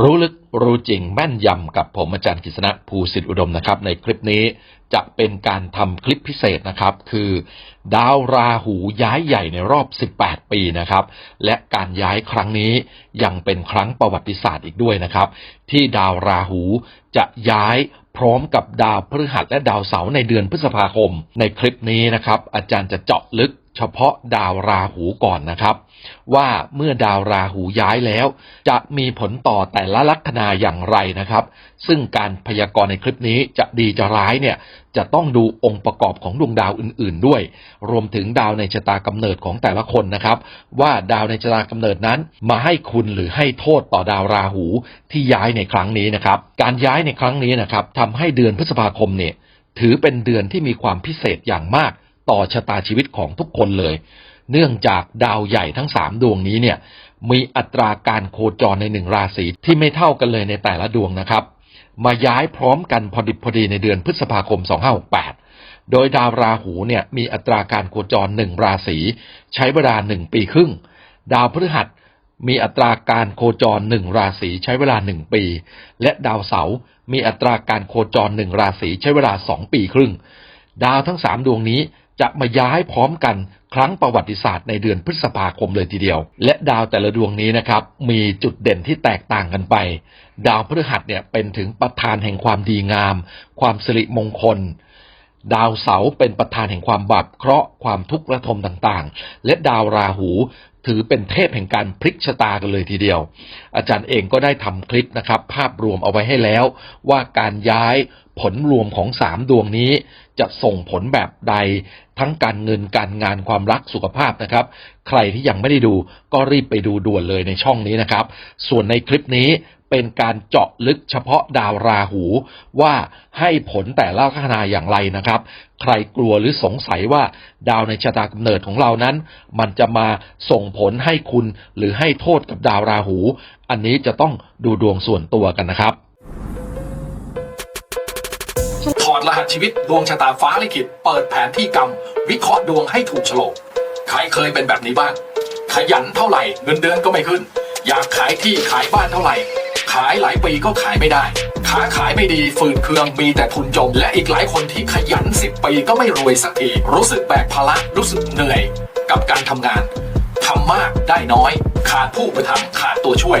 รู้ลึก รู้จริงแม่นยำกับผมอาจารย์กฤษณะภูสิทธิอุดมนะครับ ในคลิปนี้จะเป็นการทำคลิปพิเศษนะครับ คือ ดาวราหูย้ายใหญ่ในรอบ 18 ปีนะครับ และการย้ายครั้งนี้ยังเป็นครั้งประวัติศาสตร์อีกด้วยนะครับ ที่ดาวราหูจะย้ายพร้อมกับดาวพฤหัสและดาวเสาร์ในเดือนพฤษภาคม ในคลิปนี้นะครับ อาจารย์จะเจาะลึกเฉพาะดาวราหูก่อนนะครับ ว่าเมื่อดาวราหูย้ายแล้ว จะมีผลต่อแต่ละลัคนาอย่างไรนะครับ ซึ่งการพยากรณ์ในคลิปนี้จะดีจะร้ายเนี่ยจะต้องดูองค์ประกอบของดวงดาวอื่น ๆ ด้วย รวมถึงดาวในชะตากำเนิดของแต่ละคนนะครับ ว่าดาวในชะตากำเนิดนั้น มาให้คุณหรือให้โทษต่อดาวราหูที่ย้ายในครั้งนี้นะครับ การย้ายในครั้งนี้นะครับทำให้เดือนพฤษภาคมเนี่ยถือเป็นเดือนที่มีความพิเศษอย่างมากต่อชะตาชีวิตของทุกคนเลย เนื่องจากดาวใหญ่ทั้งสามดวงนี้เนี่ย มีอัตราการโคจรในหนึ่งราศีที่ไม่เท่ากันเลยในแต่ละดวงนะครับ มาย้ายพร้อมกันพอดิบพอดีในเดือนพฤษภาคม 2568 โดยดาวราหูเนี่ยมีอัตราการโคจรหนึ่งราศีใช้เวลาหนึ่งปีครึ่ง ดาวพฤหัสมีอัตราการโคจรหนึ่งราศีใช้เวลาหนึ่งปี และดาวเสาร์มีอัตราการโคจรหนึ่งราศีใช้เวลาสองปีครึ่ง ดาวทั้งสามดวงนี้ จะมาย้ายพร้อมกันครั้งประวัติศาสตร์ในเดือนพฤษภาคมเลยทีเดียว และดาวแต่ละดวงนี้นะครับมีจุดเด่นที่แตกต่างกันไป ดาวพฤหัสเนี่ยเป็นถึงประธานแห่งความดีงาม ความสิริมงคล ดาวเสาร์เป็นประธานแห่งความบาปเคราะห์ความทุกข์ระทมต่างๆ และดาวราหูถือเป็นเทพแห่งการพลิกชะตากันเลยทีเดียว อาจารย์เองก็ได้ทำคลิปนะครับ ภาพรวมเอาไว้ให้แล้วว่าการย้าย ผลรวมของสามดวงนี้ จะส่งผลแบบใด ทั้งการเงินการงานความรักสุขภาพนะครับ ใครที่ยังไม่ได้ดูก็รีบไปดูด่วนเลยในช่องนี้นะครับ ส่วนในคลิปนี้เป็นการเจาะลึกเฉพาะดาวราหูว่าให้ผลแต่ละลัคนาอย่างไรนะครับ ใครกลัวหรือสงสัยว่าดาวในชะตากำเนิดของเรานั้น มันจะมาส่งผลให้คุณหรือให้โทษกับดาวราหู อันนี้จะต้องดูดวงส่วนตัวกันนะครับ รหัสชีวิตดวงชะตาฟ้าลิขิตเปิดแผนที่กรรม วิเคราะห์ดวงให้ถูกโฉลกใครเคยเป็นแบบนี้บ้าง ขยันเท่าไหร่เงินเดือนก็ไม่ขึ้น อยากขายที่ขายบ้านเท่าไหร่ ขายหลายปีก็ขายไม่ได้ค้าขายไม่ดีฝืนเคืองมีแต่ทุนจม และอีกหลายคนที่ขยันสิบปีก็ไม่รวยสักทีรู้สึกแบกภาระรู้สึกเหนื่อย กับการทำงานทำมากได้น้อย ขาดผู้ประทับขาดตัวช่วย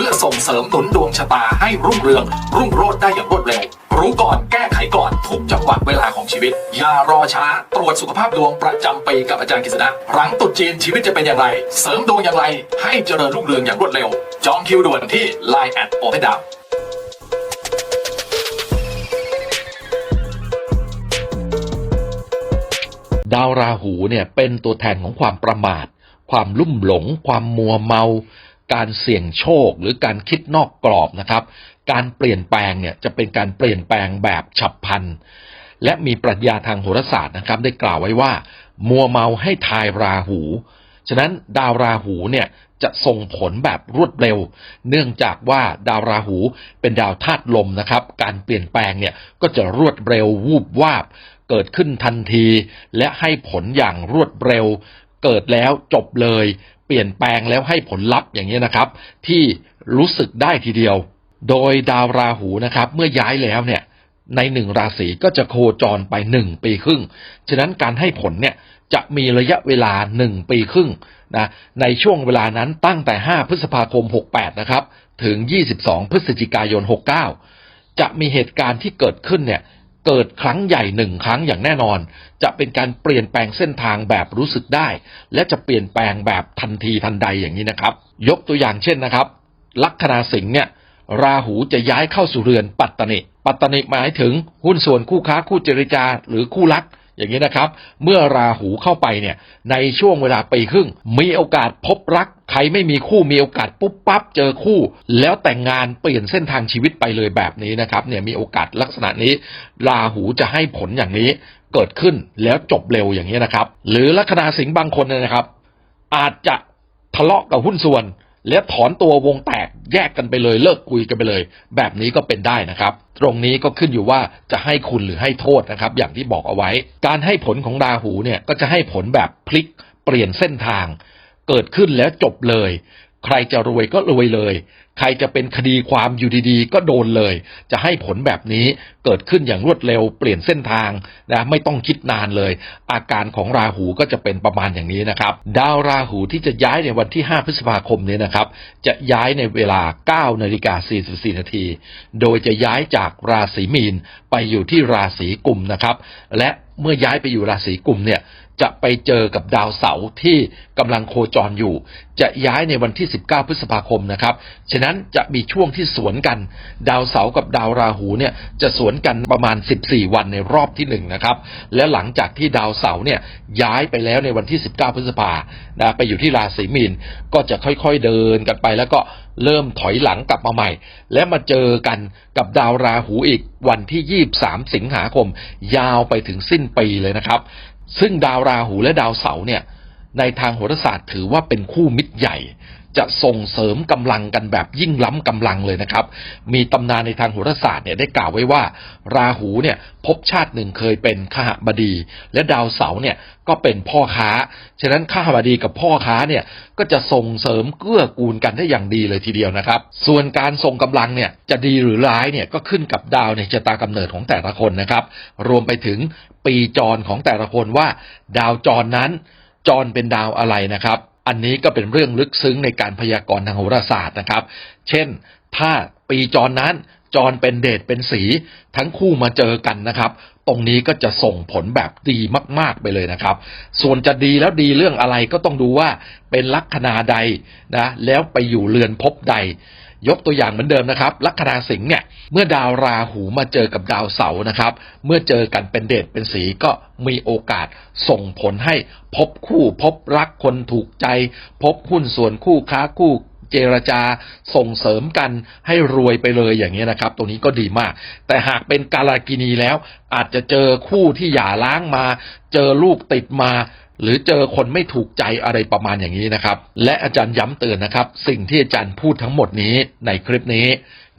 พื่อส่งเสริมหนุนดวงชะตาให้รุ่งเรือง รุ่งโรจน์ได้อย่างรวดเร็ว รู้ก่อนแก้ไขก่อนทุกจังหวะเวลาของชีวิต อย่ารอช้า ตรวจสุขภาพดวงประจำปีกับอาจารย์กฤษณะหลังตรุษจีนชีวิตจะเป็นอย่างไร เสริมดวงอย่างไร ให้เจริญรุ่งเรืองอย่างรวดเร็ว จองคิวด่วนที่ Line แอดโอเพนดาวดาวราหูเนี่ยเป็นตัวแทนของความประมาท ความลุ่มหลง ความมัวเมา การเสี่ยงโชคหรือการคิดนอกกรอบนะครับ การเปลี่ยนแปลงเนี่ยจะเป็นการเปลี่ยนแปลงแบบฉับพลัน และมีปรัชญาทางโหราศาสตร์นะครับ ได้กล่าวไว้ว่า มัวเมาให้ทายราหู ฉะนั้นดาวราหูเนี่ยจะส่งผลแบบรวดเร็ว เนื่องจากว่าดาวราหูเป็นดาวธาตุลมนะครับ การเปลี่ยนแปลงเนี่ยก็จะรวดเร็ววูบวาบ เกิดขึ้นทันที และให้ผลอย่างรวดเร็ว เกิดแล้วจบเลย เปลี่ยนแปลงแล้วให้ผลลัพธ์อย่างนี้นะครับ ที่รู้สึกได้ทีเดียว โดยดาวราหูนะครับ เมื่อย้ายแล้วเนี่ยในหนึ่งราศีก็จะโคจรไปหนึ่งปีครึ่ง ฉะนั้นการให้ผลเนี่ยจะมีระยะเวลาหนึ่งปีครึ่งนะ ในช่วงเวลานั้นตั้งแต่ 5 พฤษภาคม 68 นะครับ ถึง 22 พฤศจิกายน 69 จะมีเหตุการณ์ที่เกิดขึ้นเนี่ย เกิดครั้งใหญ่หนึ่งครั้งอย่างแน่นอน จะเป็นการเปลี่ยนแปลงเส้นทางแบบรู้สึกได้ และจะเปลี่ยนแปลงแบบทันทีทันใดอย่างนี้นะครับ ยกตัวอย่างเช่นนะครับ ลัคนาสิงห์เนี่ยราหูจะย้ายเข้าสู่เรือนปัตตนิปัตตนิหมายถึงหุ้นส่วนคู่ค้าคู่เจรจา หรือคู่รัก อย่างนี้นะครับ เมื่อราหูเข้าไปเนี่ย ในช่วงเวลาปีครึ่ง มีโอกาสพบรัก ใครไม่มีคู่มีโอกาสปุ๊บปั๊บเจอคู่ แล้วแต่งงานเปลี่ยนเส้นทางชีวิตไปเลยแบบนี้นะครับ เนี่ยมีโอกาสลักษณะนี้ ราหูจะให้ผลอย่างนี้เกิดขึ้นแล้วจบเร็วอย่างนี้นะครับ หรือลัคนาสิงห์บางคนเนยนะครับ อาจจะทะเลาะกับหุ้นส่วน แล้วถอนตัววงแต แยกกันไปเลยเลิกคุยกันไปเลย แบบนี้ก็เป็นได้นะครับ ตรงนี้ก็ขึ้นอยู่ว่าจะให้คุณหรือให้โทษนะครับ อย่างที่บอกเอาไว้ การให้ผลของราหูเนี่ยก็จะให้ผลแบบพลิกเปลี่ยนเส้นทาง เกิดขึ้นแล้วจบเลย ใครจะรวยก็รวยเลย ใครจะเป็นคดีความอยู่ดีๆ ก็โดนเลย จะให้ผลแบบนี้เกิดขึ้นอย่างรวดเร็วเปลี่ยนเส้นทางนะไม่ต้องคิดนานเลย อาการของราหูก็จะเป็นประมาณอย่างนี้นะครับ ดาวราหูที่จะย้ายในวันที่ 5 พฤษภาคมนี้นะครับ จะย้ายในเวลา 9 นาฬิกา 44 นาที โดยจะย้ายจากราศีมีนไปอยู่ที่ราศีกุมนะครับ และเมื่อย้ายไปอยู่ราศีกุมเนี่ย จะไปเจอกับดาวเสาร์ที่กำลังโคจรอยู่ จะย้ายในวันที่ 19 พฤษภาคมนะครับ ฉะนั้นจะมีช่วงที่สวนกัน ดาวเสาร์กับดาวราหูเนี่ยจะสวนกันประมาณ 14 วันในรอบที่หนึ่งนะครับ และหลังจากที่ดาวเสาร์เนี่ยย้ายไปแล้วในวันที่ 19 พฤษภานะไปอยู่ที่ราศีมีนก็จะค่อยๆเดินกันไปแล้วก็เริ่มถอยหลังกลับมาใหม่ และมาเจอกันกับดาวราหูอีกวันที่ 23 สิงหาคม ยาวไปถึงสิ้นปีเลยนะครับ ซึ่งดาวราหูและดาวเสาร์เนี่ยในทางโหราศาสตร์ถือว่าเป็นคู่มิตรใหญ่ จะส่งเสริมกำลังกันแบบยิ่งล้ำกำลังเลยนะครับ มีตำนานในทางโหราศาสตร์เนี่ยได้กล่าวไว้ว่า ราหูเนี่ยภพชาติหนึ่งเคยเป็นขหบดี และดาวเสาร์เนี่ยก็เป็นพ่อค้า ฉะนั้นขหบดีกับพ่อค้าเนี่ยก็จะส่งเสริมเกื้อกูลกันได้อย่างดีเลยทีเดียวนะครับ ส่วนการส่งกำลังเนี่ยจะดีหรือร้ายเนี่ยก็ขึ้นกับดาวในชะตากำเนิดของแต่ละคนนะครับ รวมไปถึงปีจรของแต่ละคนว่า ดาวจรนั้นจรเป็นดาวอะไรนะครับ อันนี้ก็เป็นเรื่องลึกซึ้งในการพยากรณ์ทางโหราศาสตร์นะครับ เช่น ถ้าปีจรนั้นจรเป็นเดชเป็นสี ทั้งคู่มาเจอกันนะครับ ตรงนี้ก็จะส่งผลแบบดีมาก ๆ ไปเลยนะครับ ส่วนจะดีแล้วดีเรื่องอะไรก็ต้องดูว่าเป็นลัคนาใดนะ แล้วไปอยู่เรือนพบใด ยกตัวอย่างเหมือนเดิมนะครับลัคนาสิงห์เนี่ยเมื่อดาวราหูมาเจอกับดาวเสาร์นะครับ เมื่อเจอกันเป็นเดชเป็นสีก็มีโอกาสส่งผลให้พบคู่พบรักคนถูกใจ พบหุ้นส่วนคู่ค้าคู่เจรจาส่งเสริมกันให้รวยไปเลยอย่างนี้นะครับ ตรงนี้ก็ดีมาก แต่หากเป็นกาลากินีแล้ว อาจจะเจอคู่ที่หย่าร้างมา เจอลูกติดมา หรือเจอคนไม่ถูกใจอะไรประมาณอย่างนี้นะครับ และอาจารย์ย้ำเตือนนะครับ สิ่งที่อาจารย์พูดทั้งหมดนี้ในคลิปนี้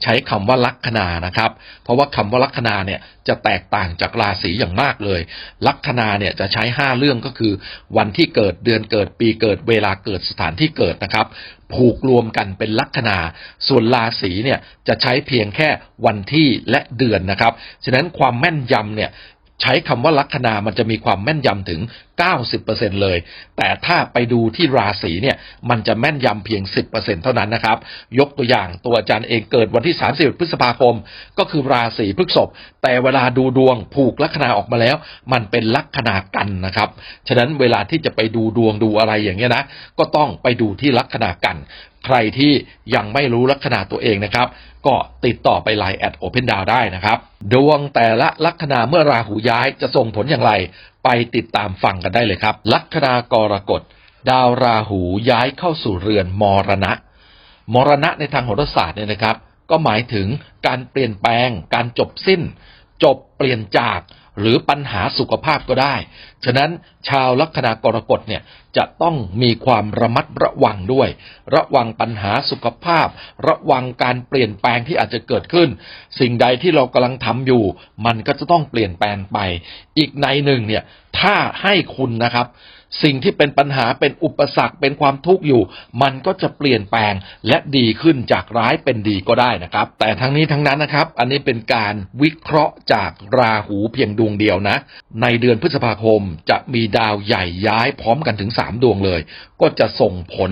ใช้คำว่าลัคนานะครับ เพราะว่าคำว่าลัคนาเนี่ยจะแตกต่างจากราศีอย่างมากเลย ลัคนาเนี่ยจะใช้ 5 เรื่องก็คือ วันที่เกิดเดือนเกิดปีเกิดเวลาเกิดสถานที่เกิดนะครับ ผูกรวมกันเป็นลัคนา ส่วนราศีเนี่ยจะใช้เพียงแค่วันที่และเดือนนะครับฉะนั้นความแม่นยำเนี่ย ใช้คำว่าลัคนามันจะมีความแม่นยำถึง 90%เลย แต่ถ้าไปดูที่ราศีเนี่ยมันจะแม่นยำเพียง 10%เท่านั้นนะครับ ยกตัวอย่างตัวอาจารย์เองเกิดวันที่31พฤษภาคม ก็คือราศีพฤษภแต่เวลาดูดวงผูกลัคนาออกมาแล้ว มันเป็นลัคนากันนะครับ ฉะนั้นเวลาที่จะไปดูดวงดูอะไรอย่างเงี้ยนะ ก็ต้องไปดูที่ลัคนากัน ใครที่ยังไม่รู้ลัคนาตัวเองนะครับ ก็ติดต่อไปไลน์แอดโอเพนดาวได้นะครับ ดวงแต่ละลัคนาเมื่อราหูย้ายจะส่งผลอย่างไร ไปติดตามฟังกันได้เลยครับ ลัคนากรกฎ ดาวราหูย้ายเข้าสู่เรือนมรณะ มรณะในทางโหราศาสตร์เนี่ยนะครับ ก็หมายถึงการเปลี่ยนแปลง การจบสิ้น จบเปลี่ยนจาก หรือปัญหาสุขภาพก็ได้ ฉะนั้นชาวลัคนากรกฎเนี่ยจะต้องมีความระมัดระวังด้วย ระวังปัญหาสุขภาพ ระวังการเปลี่ยนแปลงที่อาจจะเกิดขึ้น สิ่งใดที่เรากำลังทำอยู่ มันก็จะต้องเปลี่ยนแปลงไป อีกในหนึ่งเนี่ยถ้าให้คุณนะครับ สิ่งที่เป็นปัญหาเป็นอุปสรรคเป็นความทุกข์อยู่ มันก็จะเปลี่ยนแปลงและดีขึ้นจากร้ายเป็นดีก็ได้นะครับ แต่ทั้งนี้ทั้งนั้นนะครับ อันนี้เป็นการวิเคราะห์จากราหูเพียงดวงเดียวนะ ในเดือนพฤษภาคมจะมีดาวใหญ่ย้ายพร้อมกันถึง 3 ดวงเลย ก็จะส่งผล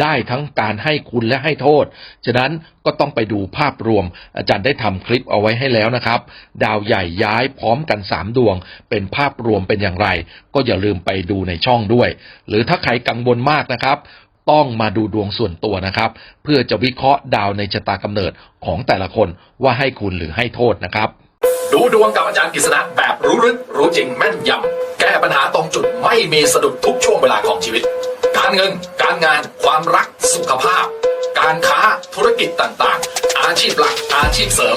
ได้ทั้งการให้คุณและให้โทษ ฉะนั้นก็ต้องไปดูภาพรวม อาจารย์ได้ทำคลิปเอาไว้ให้แล้วนะครับ ดาวใหญ่ย้ายพร้อมกัน 3 ดวง เป็นภาพรวมเป็นอย่างไร ก็อย่าลืมไปดูในช่องด้วย หรือถ้าใครกังวลมากนะครับ ต้องมาดูดวงส่วนตัวนะครับ เพื่อจะวิเคราะห์ดาวในชะตากำเนิดของแต่ละคนว่าให้คุณหรือให้โทษนะครับดูดวงกับอาจารย์กฤษณะแบบรู้ลึกรู้จริงแม่นยำแก้ปัญหาตรงจุดไม่มีสะดุดทุกช่วงเวลาของชีวิต การเงิน การงาน ความรัก สุขภาพ การค้าธุรกิจต่างๆ อาชีพหลักอาชีพเสริม